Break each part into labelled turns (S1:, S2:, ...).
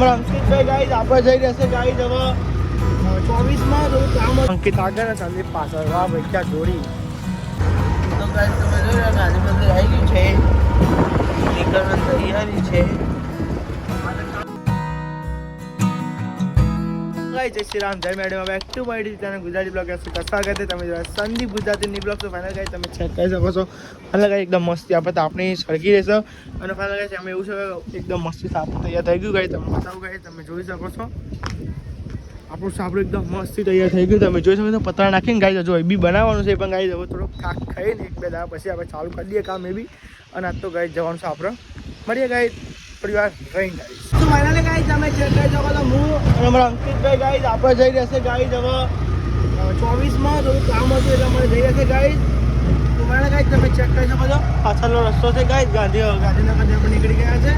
S1: Guys આપણે જઈ રહેશે ગાઈઝ હવે ચોવીસમાં થોડું કામ અંકિત આગળ સંદીપ પાછળ વાહ ભાઈ ક્યાં જોડી.
S2: તો ગાઈસ તમે જોઈ રહ્યા ગાંધી મંદિર આવી ગયું છે. નીકળવાની તૈયારી છે.
S1: ગાઈઝ જય શ્રી રામ, જય madam. Back to my channel Gujarati blog સ્વાગત છે. તમે સંદીપ ગુજરાતીની બ્લોગ તો ફાઇનલ ગાઈ તમે ચેક કરી શકો છો. ફાઇનલ ગાઈ એકદમ મસ્તી. આપણે તો આપણી સળગી રહેશે. અને ફાઇનલ ગાઈ અમે એવું છે એકદમ મસ્તી સાફ તૈયાર થઈ ગયું ગાઈ તમે બતાવું ગાઈ તમે જોઈ શકો છો. આપણું સાપડું એકદમ મસ્તી તૈયાર થઈ ગયું. તમે જોઈ શકો છો, પતરા નાખીને ગાઈ જજો એ બી બનાવવાનું છે પણ ગાઈ હવે થોડોક થાક ખાઈને એક બે દાડા પછી આપણે ચાલુ કરી દઈએ કામ એ બી. અને આજ તો ગાઈ જવાનું છે આપણે. મળીએ રહી તો ફાઇનલી ગાઈઝ તમે ચેક કરી શકો તો હું અમારા અંકિતભાઈ ગાઈઝ આપણે જઈ રહેશે ગાઈઝ હવે ચોવીસમાં, થોડું કામ હતું એટલે અમારે જઈ રહેશે ગાઈઝ. તો ફાઇનલ ગાઈઝ તમે ચેક કરી શકો છો. પાછળનો રસ્તો છે ગાઈઝ ગાંધી ગાંધીનગરથી આપણે નીકળી ગયા છે.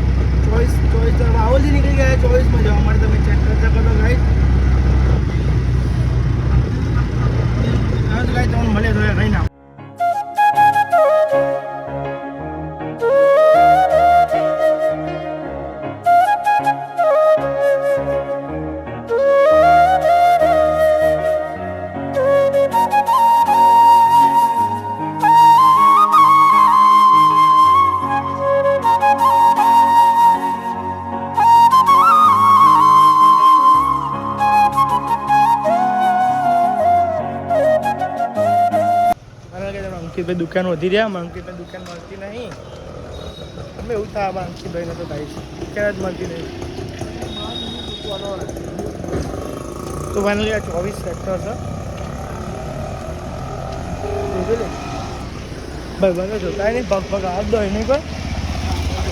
S1: ચોવીસ ચોવીસ રાહુલથી નીકળી ગયા ચોવીસમાં જવા માટે તમે ચેક કરી શકો છો ગાઈઝ. ગાઈઝ, તમને મળે તો કઈ ના અંકિતભાઈ દુકાન વધી રહ્યા પણ અંકિતભાઈ દુકાન મળતી નહીં. અમે એવું થાય આમાં અંકિતભાઈને તો થાય દુકાન જ મળતી નહીં. તો ફાઇનલી આ ચોવીસ સેક્ટર છે. ભાઈ મને જોતા નહીં પગ પગ હાથ દો નહીં પર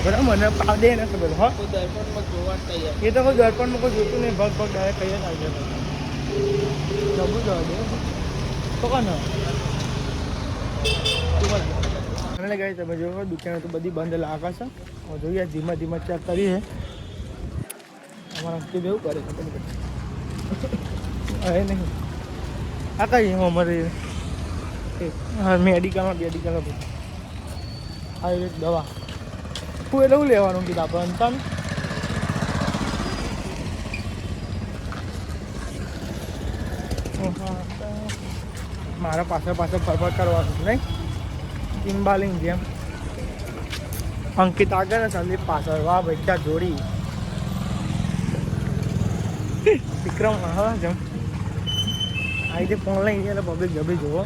S1: બરાબર મને પાવ દે ને ખબર હા. એ તો કોઈ દર્પણમાં કોઈ જોતું નહીં ભગ ભગ ડાયરેક્ટ કહીએ જ જવું જવા દે તો કોણ અને ગાઈ તમે જોવો દુકાનો તો બધી બંધ લાગે છે. હવે જોઈએ ધીમા ધીમા ચેક કરીએ. અમારા અંકિત એવું કરે છે નહીં આ કઈ અમારે? હા, મેડિકલમાં મેડિકલમાં બધું. આયુર્વેદ દવા. હું એટલે હું લેવાનું કીધું આપણે અંતન મારા પાસે પાસે ફરફર કરવાનું નહીં? કિમ્બાલિંગ જેમ. અંકિત આગળ સંદીપ પાછળ. વાહ ભાઈ, ક્યાં જોડી. વિક્રમ, હા જેમ. આ રીતે ફોન લઈ ગયા પબ્લિક જબી જોવો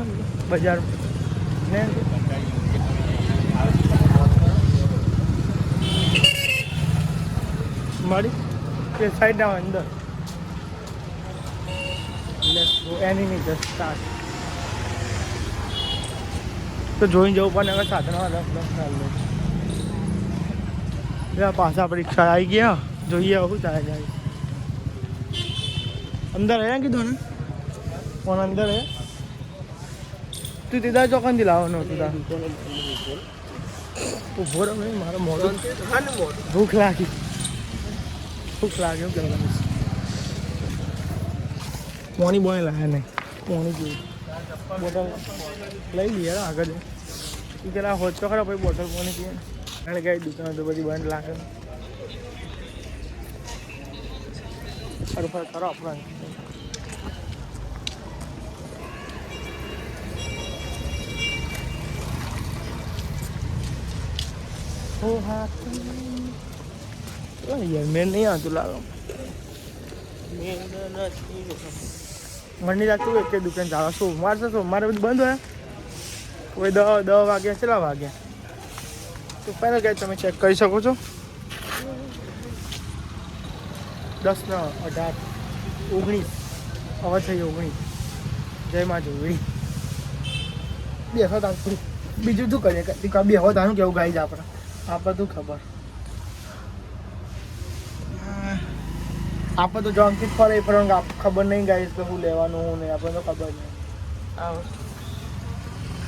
S1: બજાર. ને? મળી તે સાઈડ ના અંદર. Let's go enemy just start તો જોઈને જવું પણ હવે ચાલુ એટલે પાછા પરીક્ષા આવી ગયા જોઈએ શું થાય જાય અંદર હે કીધું ને? ફોન અંદર હે? તું તીધા ચોકનથી લાવવાનો તું તાર. ઊભો રહો મારો મોડો ભૂખ લાગી. ભૂખ લાગે કે પોણી બોય લાયા નહીં. પોણી પીવું બોટલ લઈ લઈએ આગળ એ પેલા હોત તો ખરા, પછી બોટલ પાણી પીએ કારણ કે દુકાન તો બધી બંધ લાગે. ફરફર કરો આપણે. હા. યાર, મેં નહીં આવતું લાગે. મને લાગતું એક દુકાન ચાલે સોમવાર છે સોમવારે બધું બંધ હોય? કોઈ દસ દહ વાગ્યા, કેટલા વાગ્યા? તો પહેલાં કંઈ તમે ચેક કરી શકો છો. દસ ને, અઢાર, ઓગણીસ. હવે થઈ ઓગણીસ. જય માં જોગણી. બેસો તાર બીજું શું કરીએ બે હવે તારું કેવું ગાઈ જ આપણે? આપણે તું ખબર. આપણે તો જોનથી જ ફરે પણ આપ- ખબર નહીં ગાઈશ કે હું લેવાનું ને નહીં આપણને તો ખબર નહીં.
S2: આવો.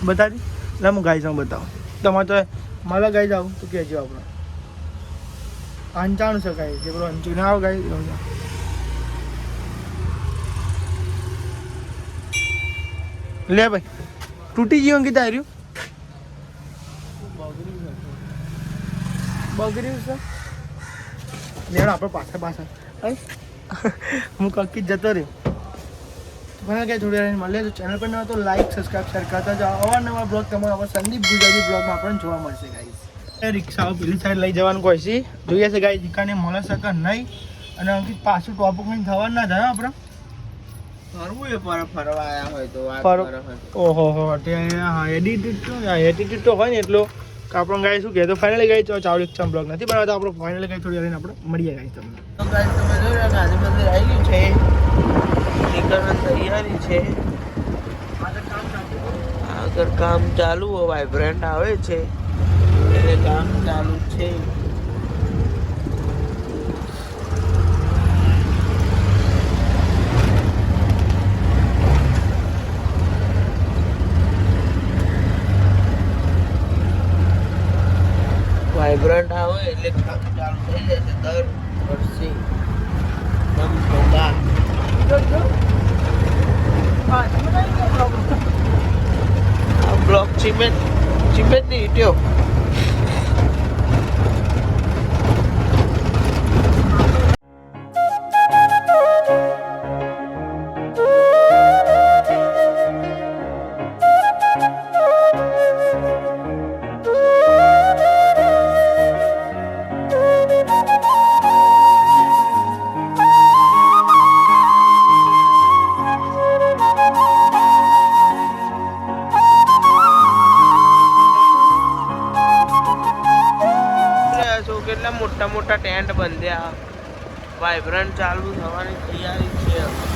S1: બતાવી લે હું ગાઈ જાઉં બતાવું. તમારે તો મારે ગાઈ જાઉં તો કહેજો આપણે અંચાણું છે ગાઈ જે પેલો અંચું ના આવે ગાઈ લે ભાઈ તૂટી ગયું અંકિત આવ્યું બગડ્યું છે. લેણ આપણે પાછળ પાછળ હું કક્કી જતો રહ્યો. મને કે થોડી વાર મળે તો ચેનલ પર નવા તો લાઈક સબસ્ક્રાઈબ શેર કરતા જાઓ. અવારનવાર બ્લોગ તમારો સંદીપ ગુજરાતી બ્લોગમાં આપણને જોવા મળશે ગાઈઝ એ રિક્ષાઓ પેલી સાઈડ લઈ જવાનું કહે છે જોઈએ છે ગાઈ દીકાને મળે શકે નહીં? અને અંકિત પાછું ટોપ કઈ થવા ના થાય આપણે?
S2: ફરવું એ પર ફરવા આવ્યા હોય તો.
S1: ઓહો હો એડિટેડ તો એડિટેડ તો હોય ને એટલો. કે આપણો ગાય શું કે તો ફાઇનલી ગાય તો ચાવડી ચમ બ્લોગ નથી બનાવતા. આપણો ફાઇનલી ગાય થોડી આવીને આપણે મળીએ ગાય તમને.
S2: તો guys તમે જોઈ રહ્યા આજે મંદિર આવી ગયું છે. નીકળવાની તૈયારી છે. આગળ કામ ચાલુ વાઇબ્રન્ટ આવે છે. એટલે કામ ચાલુ છે. વાઇબ્રન્ટ આવે એટલે મોટા ટેન્ટ બંધ્યા. વાઇબ્રન્ટ ચાલુ થવાની તૈયારી છે.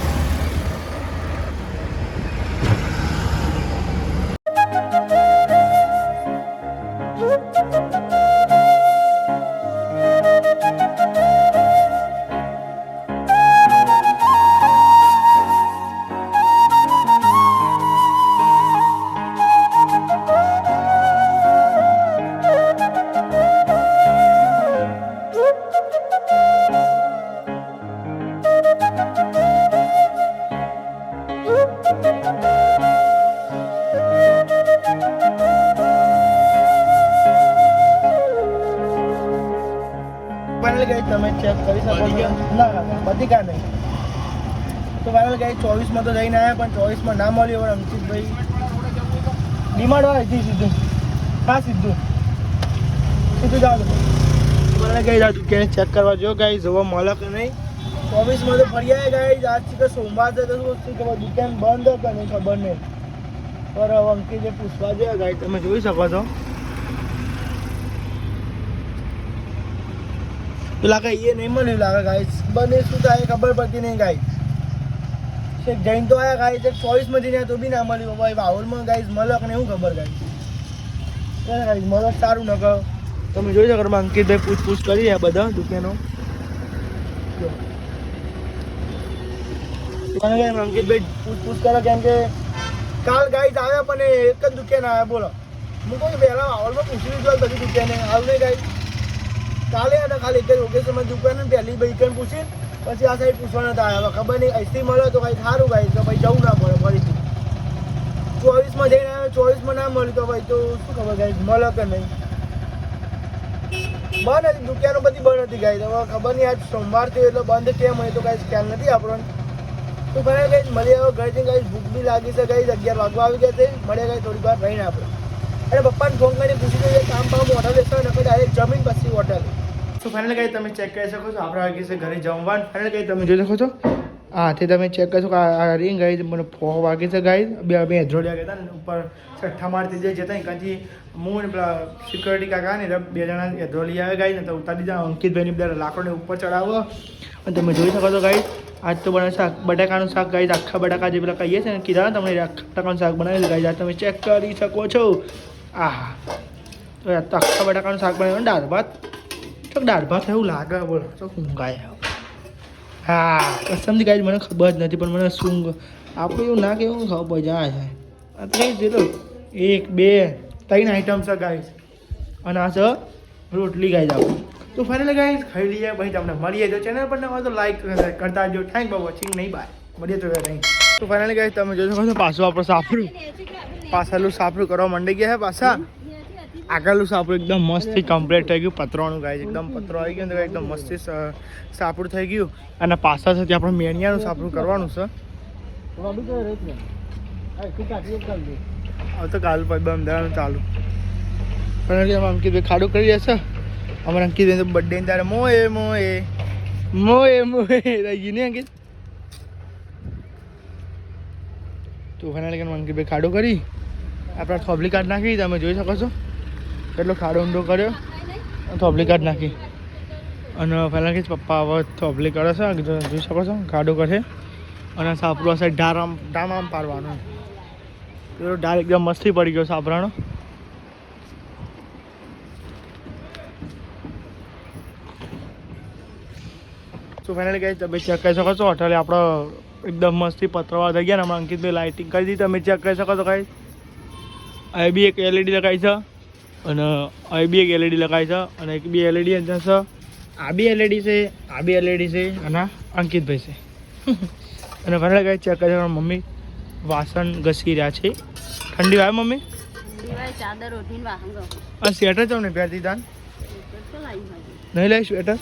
S1: ફાઇનલ ગાઈ તમે ચેક કરી શકો છો. ના ના બધી કા નહીં. તો ફાઇનલ ગાઈ ચોવીસમાં તો જઈને આવ્યા પણ ચોવીસમાં ના મળ્યું હવે અંકિતભાઈ ડિમાન્ડ વાળા હતી સીધું. હા સીધું. સીધું જાવ મને કઈ જાતું કે ચેક કરવા જો ગાઈ જોવા મળે કે નહીં? ચોવીસમાં તો ફરી આવ્યા ગાઈ આજથી કે સોમવાર છે તો શું શું ખબર દુકાન બંધ કે નહીં ખબર નહીં. પર હવે અંકિત જે પૂછવા જોઈએ ગાઈ તમે જોઈ શકો છો. પેલા કઈ એ નહીં મળ્યું લાગે ગાઈસ બને શું થાય ખબર પડતી નહીં ગાઈસ છે જૈન તો આયા ગાઈસ એક ચોવીસમાં જઈને તો બી ના મળ્યું. ભાઈ બાહુલમાં ગાઈસ મલક ને એવું ખબર ગાઈસ ગાઈસ મલક સારું ન તમે જોઈ શકો અંકિતભાઈ પૂછપૂછ કરી રહ્યા બધા દુકાનો અંકિતભાઈ પૂછપૂછ કરો કેમ કે કાલ ગાઈસ આવ્યા પણ એક જ દુકાન આવ્યા બોલો. હું કહું પહેલા બાવલમાં પૂછી લીધું બધી દુકાને આવું નહીં ગાઈસ કાલે હતા ખાલી ઓકેશનમાં દુકાન ને પહેલી બૈકન પૂછી પછી આ સાઈડ પૂછવા નતા આવ્યા ખબર નહીં અહીંથી મળે તો ભાઈ સારું ભાઈ, તો ભાઈ જવું ના પડે ફરીથી. ચોવીસમાં જઈને આવ્યો, ચોવીસમાં ના મળ્યું તો ભાઈ તો શું ખબર ગાઈ મળે કે નહીં? બંધ હતી દુકાનો બધી બંધ હતી ગાઈ હવે ખબર નહીં, આજ સોમવાર થયો એટલે બંધ કેમ હોય તો કાંઈ ખ્યાલ નથી આપણને. તો ઘરે ગઈ મળી આવ્યો ઘરે જઈને ગાઈ ભૂખ બી લાગી છે ગઈ અગિયાર વાગવા આવી ગયા છે મળ્યા ગઈ થોડી વાર રહીને આપણે. અને પપ્પાને ફોન કરીને પૂછી દઈએ કામ પામ હોટલ લેશો ને ડાયરેક્ટ જમીન પછી હોટલ તો ફાઇનલ કઈ તમે ચેક કરી શકો છો. આપણા વાગે છે ઘરે જમવાનું. ફાઇનલ કઈ તમે જોઈ શકો છો. હાથી તમે ચેક કરશો કે આ આ રિંગ ગઈ મને ફો વાગે છે ગાઈ બે બે હજોડિયા ગયા હતા ને, ઉપર છઠ્ઠા મારતી જે જતા કાંથી હું પેલા સિક્યોરિટી કાકા ને બે જણા હજોડી આવે ગાઈ ને તો ઉતારી દીધા. અંકિતભાઈની બધા લાકડોને ઉપર ચડાવો અને તમે જોઈ શકો છો ગાઈ આજ તો બને શાક, બટાકાનું શાક ગાઈ આખા બટાકા જે પેલા કહીએ છે ને, કીધા તમને આખા બટાકાનું શાક બનાવેલું ગાઈ આજ તમે ચેક કરી શકો છો. આ તો આખા બટાકાનું શાક બનાવ્યું દાળ ભાત. તો દાળ ભાત એવું લાગે, બોલો. તો ઊંઘાય હા કસમથી ગાઈ મને ખબર જ નથી, પણ મને શું આપણે એવું ના કેવું, ખબર જાય છે કઈ જોઈ એક, બે, ત્રણ આઈટમ છે ગાઈસ અને આ છે રોટલી ગાઈસ આપણે તો ફાઇનલી ગાઈસ ખાઈ લઈએ ભાઈ તમને મળીએ. જો ચેનલ પર ના હોય તો લાઈક કરતા જો થેન્ક ફોર વોચિંગ નહીં બાય મળીએ તો નહીં. તો ફાઇનલી ગાઈસ તમે જોઈ શકો છો પાછું આપણે સાફરું પાછળનું સાફરું કરવા માંડી ગયા છે પાછા. આગળનું સાપડું એકદમ મસ્તથી કમ્પ્લીટ થઈ ગયું. પતરાનું ગાય એકદમ પતરો આવી ગયો ને એકદમ મસ્તથી સાપડું થઈ ગયું. અને પાછા સાથે આપણે મેણિયાનું સાપડું કરવાનું છે. હવે તો કાલ પછી બંધાવાનું ચાલુ. પણ આમ અંકિતભાઈ ખાડું કરી જશે અમારે અંકિત બર્થડે ત્યારે મોએ મોએ. મોએ મોએ. રહી ગયું ને અંકિત? તો ફાઇનલ અંકિતભાઈ ખાડું કરી? આપણે થોબલી કાઢ નાખી તમે જોઈ શકો છો. કેટલો ખાડો ઊંડો કર્યો? થોભલી કાઢ નાખી. અને ફાઇનલ કે પપ્પા હવે થોભલી કરે છે. જોઈ શકો છો. ખાડો કરશે અને સાપડું હશે ઢાર આમ ડામ આમ પાડવાનો. પેલો ઢાર એકદમ મસ્તી પડી ગયો સાપરાનો. તો ફાઇનલી કહીશ તમે ચેક કરી શકો છો. હોટલે આપણો એકદમ મસ્તી પતરવા થઈ ગયા ને. હમણાં અંકિતભાઈ લાઇટિંગ કરી દીધી. તમે ચેક કરી શકો છો કઈ અહીં બી એક એલઈડી લગાવી છે. અને અહીં બી એક એલઈડી લગાવી છે અને એક બી એલઈડી અંદર છે. આ બી એલઈડી છે આ બી એલઈડી છે અને અંકિતભાઈ છે. અને ફાઇનલી ગઈ ચેક કરી મમ્મી વાસણ ઘસી રહ્યા છે. ઠંડી વાય મમ્મી? આ સ્વેટર ચમ નહીં પહેરતી
S3: દાન
S1: નહીં લઈ સ્વેટર?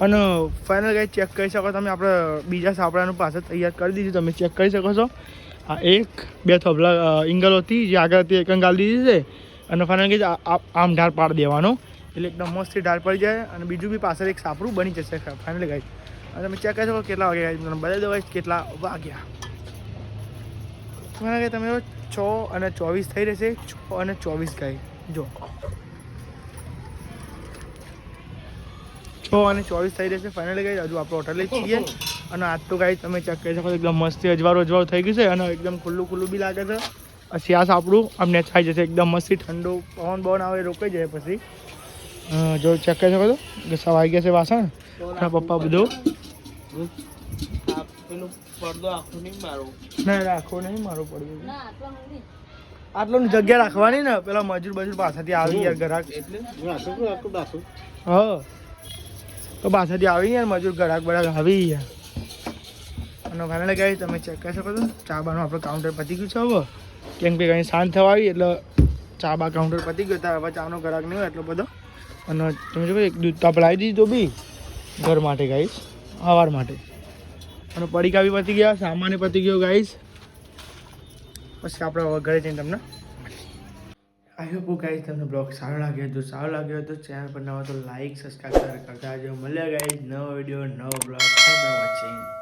S1: અને ફાઇનલ ગાઈ ચેક કરી શકો તમે આપણે બીજા સાપડાનું પાછળ તૈયાર કરી દીધું તમે ચેક કરી શકો છો. આ એક બે થોભલા ઇંગલ હતી જે આગળ હતી એક અંગાલ દીધી છે. અને ફાઇનલ આમ ઢાળ પાડી દેવાનો. એટલે એકદમ મસ્તથી ઢાળ પડી જાય અને બીજું બી પાછળ એક સાપરું બની જશે. ફાઇનલ ગાઈ અને તમે ચેક કરી શકો કેટલા વાગ્યા તમને બધા દવાઈ કેટલા વાગ્યા. મને ગાઈ તમે છ અને ચોવીસ થઈ રહેશે. છ અને ચોવીસ ગાય જો. છ અને ચોવીસ થઈ રહેશે. ફાઇનલી ગઈ હજુ આપણે હોટલે છીએ. અને આજ તો ગાઈ તમે ચેક કરી શકો એકદમ મસ્તી અજવાળું અજવાળું થઈ ગયું છે અને એકદમ ખુલ્લું ખુલ્લું બી લાગે છે. આ શ્યાસ આપણું આમને છાઈ જશે એકદમ મસ્તી, ઠંડુ પવન, બવન આવે રોકાઈ જાય પછી. જો ચેક કરી શકો કે સવાઈ ગયા છે વાસણ? અને પપ્પા બધું.
S3: આટલા
S1: જગ્યા રાખવાની ને, પેલા મજૂર બજૂર પાછળથી આવી યાર ગ્રાહક હા. તો પાછળથી આવી યાર મજૂર ગ્રાહક બરાક આવી યાર અને ફાઇનલી ગઈ તમે ચેક કરી શકો છો, ચા બાનું આપણું કાઉન્ટર પતી ગયું છે હવે. કેમ કે કંઈ શાંત થવા આવી, એટલે ચા બા કાઉન્ટર પતી ગયો. હતા હવે ચાનો ગ્રાહક નહીં હોય એટલો બધો. અને તમે જો એક દૂધ તો આપણે લાવી દીધી બી, ઘર માટે ગાઈશ સવાર માટે. અને પડીકા બી પતી ગયા, સામાન પતી ગયો ગાઈશ પછી આપણે હવે ઘરે જઈને તમને આઈ હોપ ગાઈઝ તમને બ્લોગ સારો લાગ્યો જો સારો લાગ્યો તો ચેનલ પર નવા તો લાઈક સબસ્ક્રાઈબ કરતા જો મળ્યા ગાઈઝ નવો વીડિયો નવો બ્લોગ વોચિંગ